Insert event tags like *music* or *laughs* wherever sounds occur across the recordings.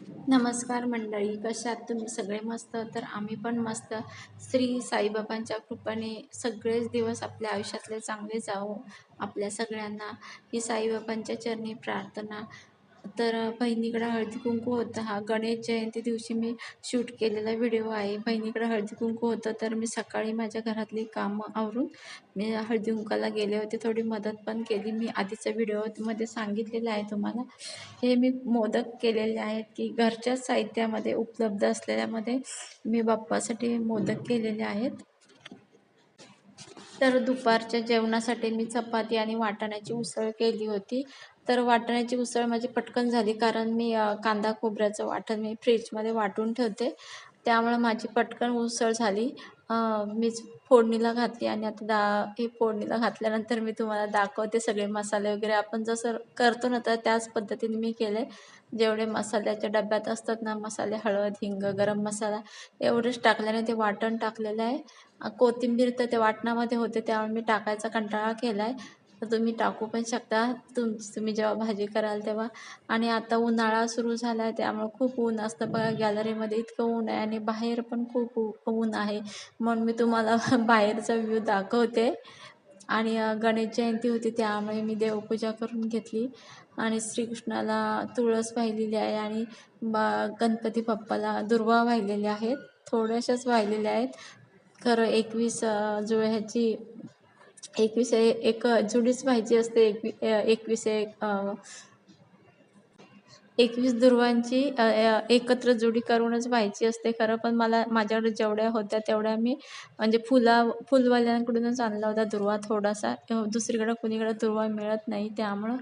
नमस्कार मंडळी कशात तुम्ही? सगळे मस्त? तर आम्ही पण मस्त. श्री साईबाबांच्या कृपेने सगळेच दिवस आपल्या आयुष्यातले चांगले जावो. आपल्या सगळ्यांना ही साईबाबांच्या चरणी प्रार्थना तर बहिणीकडं हळदी कुंकू होतं. हा गणेश जयंती दिवशी मी शूट केलेला व्हिडिओ आहे. बहिणीकडं हळदी कुंकू होतं तर मी सकाळी माझ्या घरातली कामं आवरून मी हळदी कुंकाला गेले होते. थोडी मदत पण केली. मी आधीच्या व्हिडिओमध्ये सांगितलेलं आहे तुम्हाला. हे मी मोदक केलेले आहेत की घरच्या साहित्यामध्ये उपलब्ध असलेल्यामध्ये मी बाप्पासाठी मोदक केलेले आहेत. तर दुपारच्या जेवणासाठी मी चपाती आणि वाटाण्याची उसळ केली होती. तर वाटाण्याची उसळ माझी पटकन झाली कारण मी कांदा खोबऱ्याचं वाटण मी फ्रीजमध्ये वाटून ठेवते. त्यामुळं माझी पटकन उसळ झाली. मीच फोडणीला घातली आणि आता दा हे फोडणीला घातल्यानंतर मी तुम्हाला दाखवते सगळे मसाले वगैरे. आपण जसं करतो ना तर त्याच पद्धतीने मी केले. जेवढे मसाल्याच्या डब्यात असतात ना मसाले हळद हिंग गरम मसाला एवढेच टाकल्याने ते वाटण टाकलेलं आहे. कोथिंबीर तर त्या वाटणामध्ये होते त्यामुळे मी टाकायचा कंटाळा केला आहे तर तुम्ही टाकू पण शकता. तुम तुम्ही जेव्हा भाजी कराल तेव्हा. आणि आता उन्हाळा सुरू झाला आहे त्यामुळं खूप ऊन असतं. बघा गॅलरीमध्ये इतकं ऊन आहे आणि बाहेर पण खूप ऊन आहे. म्हणून मी तुम्हाला *laughs* बाहेरचा व्ह्यू दाखवते. आणि गणेश जयंती होती त्यामुळे मी देवपूजा करून घेतली. आणि श्रीकृष्णाला तुळस वाहिलेली आहे आणि बा गणपती बाप्पाला दुर्वा वाहिलेल्या आहेत. थोड्याशाच वाहिलेल्या आहेत. खरं एकवीस जुळ्याची एकवीस एक जुडीच व्हायची असते. एकवी एकवीस एक एकवीस दुर्वांची एकत्र जोडी करूनच व्हायची असते खरं. पण मला माझ्याकडे जेवढ्या होत्या तेवढ्या मी म्हणजे फुला फुलवाल्यांकडूनच आणला होता दुर्वा थोडासा. दुसरीकडं कुणीकडं दुर्वा मिळत नाही. त्यामुळं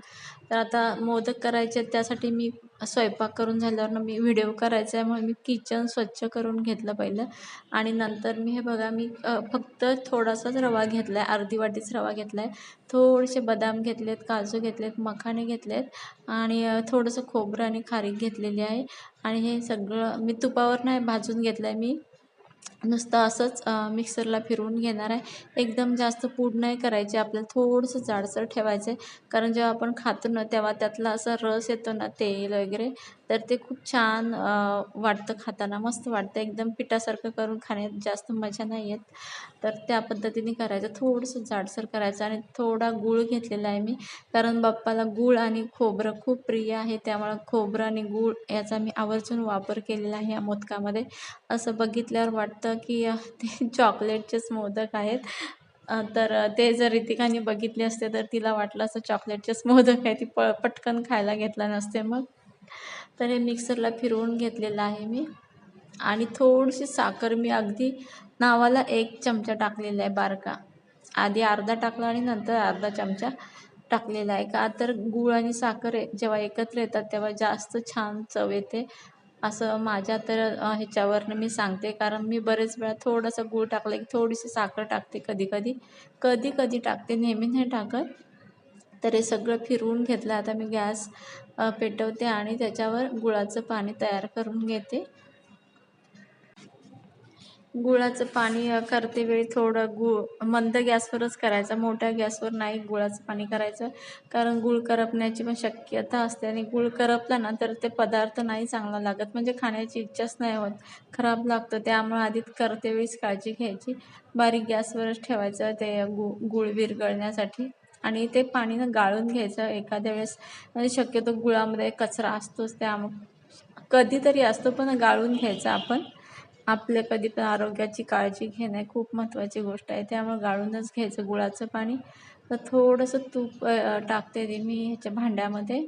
तर आता मोदक करायचे त्यासाठी मी स्वयंपाक करून झाल्यावर मी व्हिडिओ करायचा आहे म्हणून मी किचन स्वच्छ करून घेतलं पहिलं. आणि नंतर मी हे बघा मी फक्त थोडासाच रवा घेतला आहे अर्धी वाटीच रवा घेतला आहे थोडेसे बदाम घेतलेत काजू घेतलेत मखाणे घेतलेत आणि थोडंसं खोबरं आणि खारीक घेतलेली आहे. आणि हे सगळं मी तुपावर नाही भाजून घेतलं आहे मी. नुसतं असंच मिक्सरला फिरवून घेणार आहे. एकदम जास्त पूड नाही करायचे. आपल्याला थोडंसं जाडसर ठेवायचं आहे कारण जेव्हा आपण खातो ना तेव्हा त्यातला असा रस येतो ना तेल वगैरे. तर ते खूप छान वाटतं खाताना. मस्त वाटतं. एकदम पिठासारखं करून खाण्यात जास्त मजा नाही येत. तर त्या पद्धतीने करायचं. थोडंसं जाडसर करायचं आणि थोडा गूळ घेतलेला आहे मी. कारण बाप्पाला गूळ आणि खोबरं खूप प्रिय आहे. त्यामुळं खोबरं आणि गूळ याचा मी आवर्जून वापर केलेला आहे या मोदकामध्ये. असं बघितल्यावर वाटतं की ते चॉकलेटचेच मोदक आहेत. तर ते जर रितिकाने बघितले असते तर तिला वाटलं असं चॉकलेटचेच मोदक आहे. ती प पटकन खायला घेतला नसते मग. तर हे मिक्सरला फिरवून घेतलेलं आहे मी. आणि थोडीशी साखर मी अगदी नावाला एक चमचा टाकलेला आहे बारका. आधी अर्धा टाकला आणि नंतर अर्धा चमचा टाकलेला आहे. का तर गूळ आणि साखर जेव्हा एकत्र येतात तेव्हा जास्त छान चव येते. असं माझ्या तर ह्याच्यावरनं मी सांगते. कारण मी बरेच वेळा थोडंसं गूळ टाकलं की थोडीशी साखर टाकते कधी कधी कधी कधी टाकते नेहमी नाही टाकत. तर हे सगळं फिरवून घेतलं. आता मी गॅस पेटवते आणि त्याच्यावर गुळाचं पाणी तयार करून घेते. गुळाचं पाणी करते वेळी थोडं गुळ मंद गॅसवरच करायचं. मोठ्या गॅसवर नाही गुळाचं पाणी करायचं. कारण गुळ करपण्याची पण शक्यता असते आणि गुळ करपला ना तर ते पदार्थ नाही चांगला लागत. म्हणजे खाण्याची इच्छाच नाही होत. खराब लागतं. त्यामुळे आधी करते वेळीच काळजी घ्यायची. बारीक गॅसवरच ठेवायचं ते गु गुळ विरघळण्यासाठी. आणि ते पाणी ना गाळून घ्यायचं. एखाद्या वेळेस म्हणजे शक्यतो गुळामध्ये कचरा असतोच त्यामुळं कधीतरी असतो पण गाळून घ्यायचा आपण. आपल्या कधी पण आरोग्याची काळजी घेणं खूप महत्त्वाची गोष्ट आहे. त्यामुळे गाळूनच घ्यायचं गुळाचं पाणी. तर थोडंसं तूप टाकते ते मी ह्याच्या भांड्यामध्ये.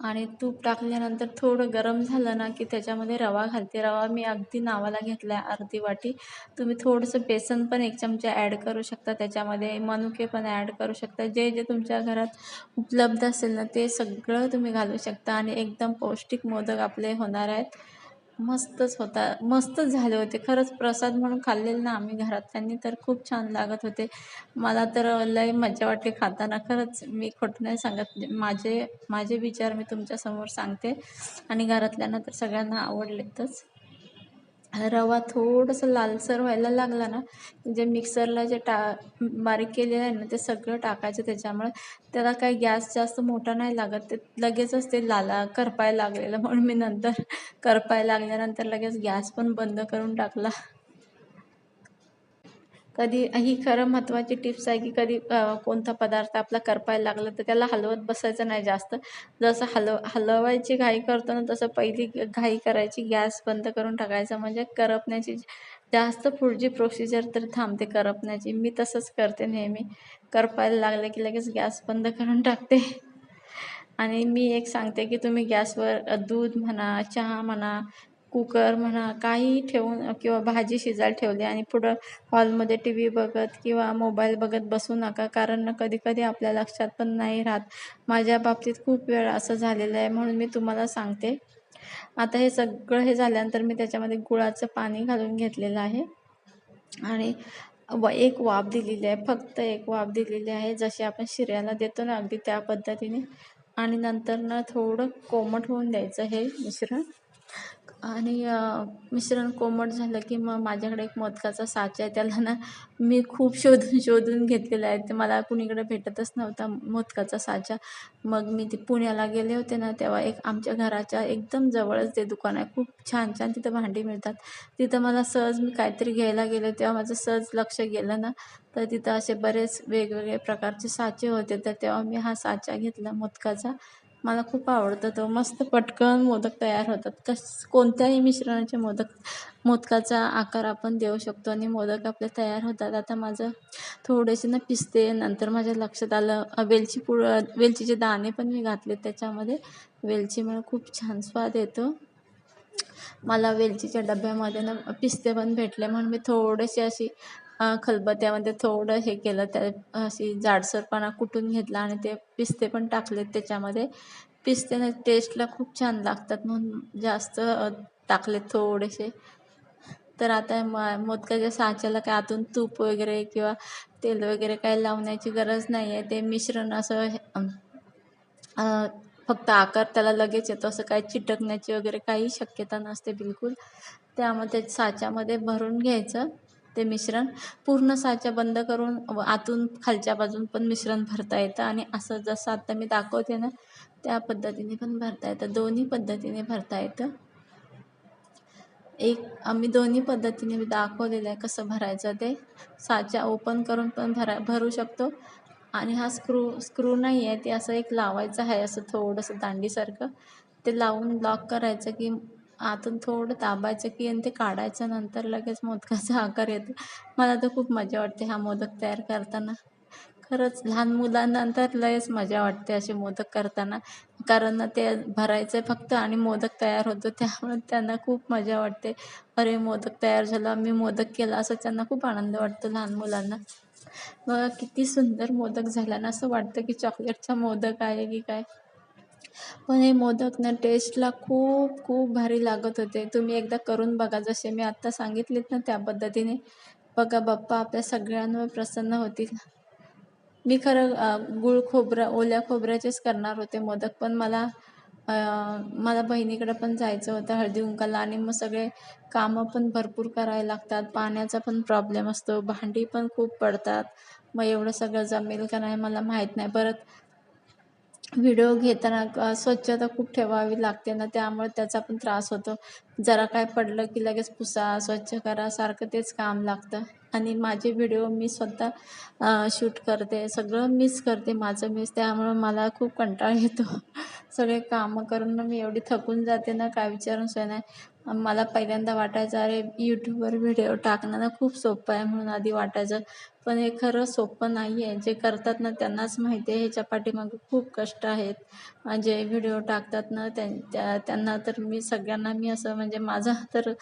आणि तूप टाकल्यानंतर थोडं गरम झालं ना की त्याच्यामध्ये रवा घालते. रवा मी अगदी नावाला घेतला आहे अर्धी वाटी. तुम्ही थोडंसं बेसन पण एक चमचा ॲड करू शकता. त्याच्यामध्ये मनुके पण ॲड करू शकता. जे जे तुमच्या घरात उपलब्ध असेल ना ते सगळं तुम्ही घालू शकता. आणि एकदम पौष्टिक मोदक आपले होणार आहेत. मस्तच होता. मस्तच झाले होते. खरंच प्रसाद म्हणून खाल्लेलं ना आम्ही घरातल्यांनी तर खूप छान लागत होते. मला तर लय मजा वाटली खाताना. खरंच मी खोटं नाही सांगत. माझे माझे विचार मी तुमच्यासमोर सांगते. आणि घरातल्यांना तर सगळ्यांना आवडलेतच. रवा थोडंसं लालसर व्हायला लागला ना जे मिक्सरला जे टा बारीक केलेलं आहे ना ते सगळं टाकायचं त्याच्यामुळे. त्याला काही गॅस जास्त मोठा नाही लागत ते लगेचच ते लाला करपायला लागलेलं म्हणून मी नंतर करपायला लागल्यानंतर लगेच गॅस पण बंद करून टाकला. कधी ही खरं महत्त्वाची टिप्स आहे की कधी कोणता पदार्थ आपला करपायला लागला तर त्याला हलवत बसायचं नाही जास्त. जसं हलव हलवायची घाई करतो ना तसं पहिली घाई करायची गॅस बंद करून टाकायचा. म्हणजे करपण्याची जास्त पुढची प्रोसिजर तर थांबते करपण्याची. मी तसंच करते नेहमी. करपायला लागलं की लगेच गॅस बंद करून टाकते. आणि मी एक सांगते की तुम्ही गॅसवर दूध म्हणा चहा म्हणा कुकर म्हणा काहीही ठेवून किंवा भाजी शिजायला ठेवली आणि पुढं हॉलमध्ये टी व्ही बघत किंवा मोबाईल बघत बसू नका. कारण कधी कधी आपल्या लक्षात पण नाही राहत. माझ्या बाबतीत खूप वेळ असं झालेलं आहे म्हणून मी तुम्हाला सांगते. आता हे सगळं हे झाल्यानंतर मी त्याच्यामध्ये गुळाचं पाणी घालून घेतलेलं आहे. आणि व एक वाफ दिलेली आहे. फक्त एक वाफ दिलेली आहे. जशी आपण शिऱ्याला देतो ना अगदी त्या पद्धतीने. आणि नंतर ना थोडं कोमट होऊन द्यायचं हे मिश्रण. आणि मिश्रण कोमट झालं की मग माझ्याकडे एक मोदकाचा साचा आहे त्याला ना मी खूप शोधून शोधून घेतलेला आहे. ते मला कुणीकडे भेटतच नव्हता मोदकाचा साचा. मग मी ते पुण्याला गेले होते ना तेव्हा एक आमच्या घराच्या एकदम जवळच ते दुकान आहे. खूप छान छान तिथं भांडी मिळतात. तिथं मला सहज मी काहीतरी घ्यायला गेले तेव्हा माझं सहज लक्ष गेलं ना. तर तिथं असे बरेच वेगवेगळे प्रकारचे साचे होते. तर तेव्हा मी हा साचा घेतला मोदकाचा. मला खूप आवडतं तो. मस्त पटकन मोदक तयार होतात. कस कोणत्याही मिश्रणाचे मोदक मोदकाचा आकार आपण देऊ शकतो आणि मोदक आपले तयार होतात. आता माझं थोडेसे ना पिस्ते नंतर माझ्या लक्षात आलं वेलची पुड वेलचीचे दाणे पण मी घातले त्याच्यामध्ये. वेलचीमुळे खूप छान स्वाद येतो. मला वेलचीच्या डब्यामध्ये ना पिस्ते पण भेटले म्हणून मी थोडेसे अशी खलबत्त्यामध्ये थोडं हे केलं त्या अशी जाडसरपणा कुटून घेतला आणि ते पिस्ते पण टाकलेत त्याच्यामध्ये. पिस्ते टेस्टला खूप छान लागतात म्हणून जास्त टाकले थोडेसे. तर आता म मोदकाच्या साच्याला काय आतून तूप वगैरे किंवा तेल वगैरे काही लावण्याची गरज नाही आहे ते मिश्रण असं फक्त आकार त्याला लगेच येतो. असं काही चिटकण्याची वगैरे काही शक्यता नसते बिलकुल. त्यामध्ये साच्यामध्ये भरून घ्यायचं. ते मिश्रण पूर्ण साचा बंद करून आतून खालच्या बाजून पण मिश्रण भरता येतं. आणि असं जसं आता मी दाखवते ना त्या पद्धतीने पण भरता येतं. दोन्ही पद्धतीने भरता येतं. एक आम्ही दोन्ही पद्धतीने मी दाखवलेलं आहे कसं भरायचं ते. साचा ओपन करून पण भरा भरू शकतो. आणि हा स्क्रू स्क्रू नाही आहे ते असं एक लावायचं आहे असं थोडंसं दांडीसारखं. ते लावून लॉक करायचं की आतून थोडं दाबायचं की आणि ते काढायचं नंतर लगेच मोदकाचा *laughs* आकार येतो. मला तर खूप मजा वाटते हा मोदक तयार करताना. खरंच लहान मुलांनंतर लयच मजा वाटते असे मोदक करताना. कारण ते भरायचं फक्त आणि मोदक तयार होतो त्यामुळे त्यांना खूप मजा वाटते. अरे मोदक तयार झाला मी मोदक केला असं त्यांना खूप आनंद वाटतो लहान मुलांना. बघा किती सुंदर मोदक झाला ना असं वाटतं की चॉकलेटचा मोदक आहे की काय? पण हे मोदक ना टेस्टला खूप खूप भारी लागत होते. तुम्ही एकदा करून बघा. जसे मी आत्ता सांगितलेत ना त्या पद्धतीने. बघा बाप्पा आपल्या सगळ्यांवर प्रसन्न होतील. मी खरं गुळ खोबरं ओल्या खोबऱ्याचेच करणार होते मोदक पण मला मला बहिणीकडे पण जायचं होतं हळदी कुंकाला आणि मग सगळे कामं पण भरपूर करायला लागतात. पाण्याचा पण प्रॉब्लेम असतो. भांडी पण खूप पडतात. मग एवढं सगळं जमेल का नाही मला माहीत नाही. परत व्हिडिओ घेताना स्वच्छता खूप ठेवावी लागते ना त्यामुळे त्याचा पण त्रास होतो. जरा काय पडलं की लगेच पुसा स्वच्छ करा सारखं तेच काम लागतं. आणि माझे व्हिडिओ मी स्वतः शूट करते. सगळं मिस करते माझं मिस त्यामुळं मला खूप कंटाळ येतो. सगळे कामं करून मी एवढी थकून जाते ना काय विचारून सोय नाही. मला पहिल्यांदा वाटायचं अरे यूट्यूबवर व्हिडिओ टाकणं ना खूप सोपं आहे म्हणून आधी वाटायचं. पण हे खरं सोपं नाही आहे जे करतात ना त्यांनाच माहिती आहे. ह्याच्या पाठीमागे खूप कष्ट आहेत. जे व्हिडिओ टाकतात ना त्या त्यांना तर मी सगळ्यांना मी असं म्हणजे माझा तर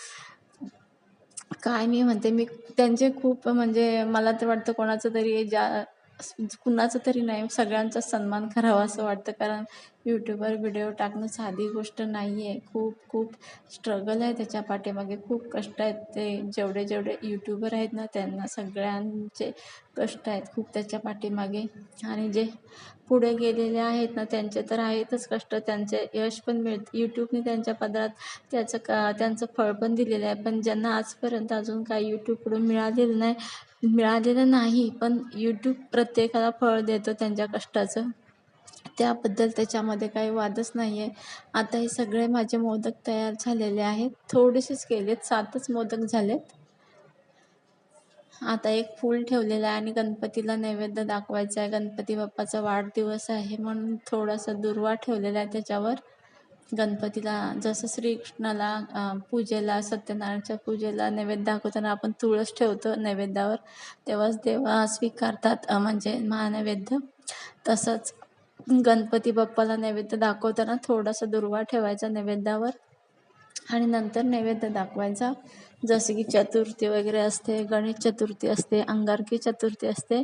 काय मी म्हणते मी त्यांचे खूप म्हणजे मला तर वाटतं कोणाचं तरी ज्या कुणाचं तरी नाही सगळ्यांचा सन्मान करावा असं वाटतं. कारण यूट्यूबवर व्हिडिओ टाकणं साधी गोष्ट नाही आहे खूप खूप स्ट्रगल आहे त्याच्या पाठीमागे. खूप कष्ट आहेत ते. जेवढे जेवढे यूट्यूबर आहेत ना त्यांना सगळ्यांचे कष्ट आहेत खूप त्याच्या पाठीमागे. आणि जे पुढे गेलेले आहेत ना त्यांचे तर आहेतच कष्ट. त्यांचे यश पण मिळतं यूट्यूबने त्यांच्या पदरात त्याचं का त्यांचं फळ पण दिलेलं आहे. पण ज्यांना आजपर्यंत अजून काही यूट्यूबकडून मिळालेलं नाही मिळालेलं नाही पण यूट्यूब प्रत्येकाला फळ देतो त्यांच्या कष्टाचं. त्याबद्दल त्याच्यामध्ये काही वादच नाही आहे आता हे सगळे माझे मोदक तयार झालेले आहेत. थोडेसेच केलेत सातच मोदक झालेत. आता एक फूल ठेवलेलं आहे आणि गणपतीला नैवेद्य दाखवायचा आहे. गणपती बाप्पाचा वाढदिवस आहे म्हणून थोडासा दुर्वा ठेवलेला आहे त्याच्यावर. गणपतीला जसं श्रीकृष्णाला पूजेला सत्यनारायणच्या पूजेला नैवेद्य दाखवताना आपण तुळस ठेवतो नैवेद्यावर. तेव्हाच देव स्वीकारतात म्हणजे महानैवेद्य. तसंच गणपती बाप्पाला नैवेद्य दाखवताना थोडासा दुर्वा ठेवायचा नैवेद्यावर. आणि नंतर नैवेद्य दाखवायचा. जसे की चतुर्थी वगैरे असते गणेश चतुर्थी असते अंगारकी चतुर्थी असते.